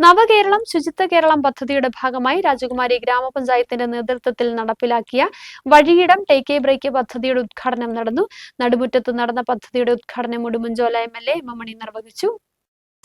നവകേരളം ശുചിത്വ കേരളം പദ്ധതിയുടെ ഭാഗമായി രാജകുമാരി ഗ്രാമപഞ്ചായത്തിന്റെ നേതൃത്വത്തിൽ നടപ്പിലാക്കിയ വഴിയിടം ടേക്ക് എ ബ്രേക്ക് പദ്ധതിയുടെ ഉദ്ഘാടനം നടന്നു. നടുമുറ്റത്ത് നടന്ന പദ്ധതിയുടെ ഉദ്ഘാടനം Udumbanchola M L A M Mani നിർവഹിച്ചു.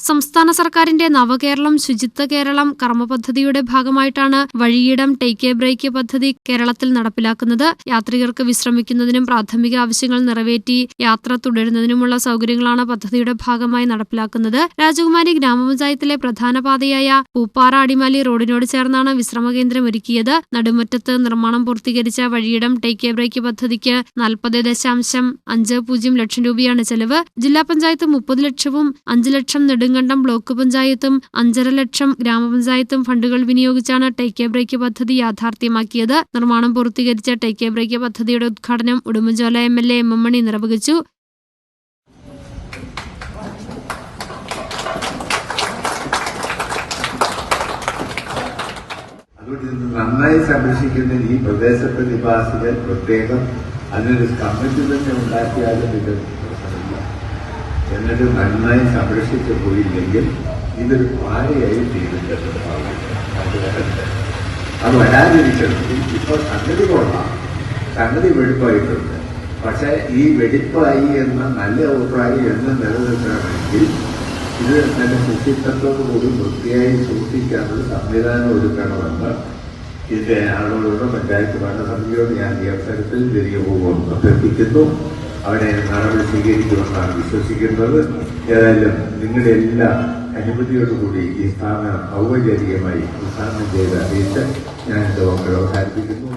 സംസ്ഥാന സർക്കാരിന്റെ നവകേരളം ശുചിത്വ കേരളം കർമ്മപദ്ധതിയുടെ ഭാഗമായിട്ടാണ് വഴിയിടം ടേക്ക് എ ബ്രേക്ക് പദ്ധതി കേരളത്തിൽ നടപ്പിലാക്കുന്നത്. യാത്രികർക്ക് വിശ്രമിക്കുന്നതിനും പ്രാഥമിക ആവശ്യങ്ങൾ നിറവേറ്റി യാത്ര തുടരുന്നതിനുമുള്ള സൗകര്യങ്ങളാണ് പദ്ധതിയുടെ ഭാഗമായി നടപ്പിലാക്കുന്നത്. രാജകുമാരി ഗ്രാമപഞ്ചായത്തിലെ പ്രധാന പാതയായ പൂപ്പാറ അടിമാലി റോഡിനോട് ചേർന്നാണ് വിശ്രമ കേന്ദ്രം ഒരുക്കിയത്. നടുമുറ്റത്ത് നിർമ്മാണം പൂർത്തീകരിച്ച വഴിയിടം ടേക്ക് എ ബ്രേക്ക് പദ്ധതിക്ക് നാൽപ്പത് ദശാംശം അഞ്ച് പൂജ്യം ലക്ഷം രൂപയാണ് ചെലവ്. ജില്ലാ പഞ്ചായത്ത് മുപ്പത് ലക്ഷവും അഞ്ച് ലക്ഷം നെടുങ്കണ്ടം ബ്ലോക്ക് പഞ്ചായത്തും അഞ്ചര ലക്ഷം ഗ്രാമപഞ്ചായത്തും ഫണ്ടുകൾ വിനിയോഗിച്ചാണ് ടേക്ക് ബ്രേക്ക് പദ്ധതി യാഥാർത്ഥ്യമാക്കിയത്. നിർമ്മാണം പൂർത്തീകരിച്ച ടേക്ക് ബ്രേക്ക് പദ്ധതിയുടെ ഉദ്ഘാടനം Udumbanchola M L A M M Mani നിർവഹിച്ചു. നന്നായി സംരക്ഷിക്കുന്ന ഈ പ്രദേശത്തെ നിവാസികൾ പ്രത്യേകം അതിനൊരു കമ്മിറ്റി തന്നെ ഉണ്ടാക്കിയാലും ഇത് എന്നിട്ട് നന്നായി സംരക്ഷിച്ചു പോയില്ലെങ്കിൽ ഇതൊരു പാരയായി തീരുന്നുണ്ടാവും അത് വരാതിരിക്കണം ഇപ്പൊ സംഗതി കൊള്ളാം. സംഗതി വെടിപ്പായിട്ടുണ്ട്. പക്ഷേ ഈ വെടിപ്പായി എന്ന നല്ല അഭിപ്രായം എന്ന് നിലനിൽക്കണമെങ്കിൽ ഇത് നല്ല ശുചിത്വത്തോടുകൂടി വൃത്തിയായി സൂക്ഷിക്കാനുള്ള സംവിധാനം ഒരുക്കണമെന്ന് ഇതിന്റെ ആളുകളുടെ പഞ്ചായത്ത് ഭരണസമിതിയോട് ഞാൻ ഈ അവസരത്തിൽ തിരികെ പോകുമെന്ന് അഭ്യർത്ഥിക്കുന്നു. അവിടെ നടപടി സ്വീകരിക്കുമെന്നാണ് വിശ്വസിക്കുന്നത്. ഏതായാലും നിങ്ങളുടെ എല്ലാ അനുമതിയോടുകൂടി ഈ സ്ഥാനം ഔപചാരികമായി ഉദ്ഘാടനം ചെയ്ത് അറിയിച്ച് ഞാൻ വാക്കുകൾ അവസാനിപ്പിക്കുന്നു.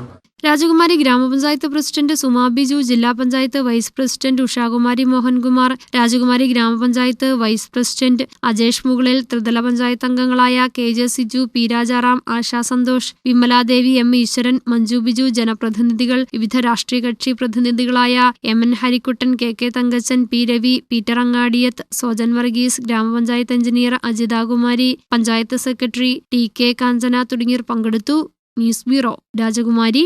രാജകുമാരി ഗ്രാമപഞ്ചായത്ത് പ്രസിഡന്റ് സുമാ ബിജു ജില്ലാ പഞ്ചായത്ത് വൈസ് പ്രസിഡന്റ് ഉഷാകുമാരി മോഹൻകുമാർ രാജകുമാരി ഗ്രാമപഞ്ചായത്ത് വൈസ് പ്രസിഡന്റ് അജേഷ് മുകളിൽ ത്രിതല പഞ്ചായത്ത് അംഗങ്ങളായ K J Siju P Rajaram Asha Santhosh Vimaladevi M Eswaran Manju Biju ജനപ്രതിനിധികൾ വിവിധ രാഷ്ട്രീയ കക്ഷി പ്രതിനിധികളായ M N Harikuttan K K Thankachan P Ravi Peter Angadiyath Sojan Varghese ഗ്രാമപഞ്ചായത്ത് engineer Ajithakumari panchayat secretary T K Kanchana തുടങ്ങിയവർ പങ്കെടുത്തു. News bureau രാജകുമാരി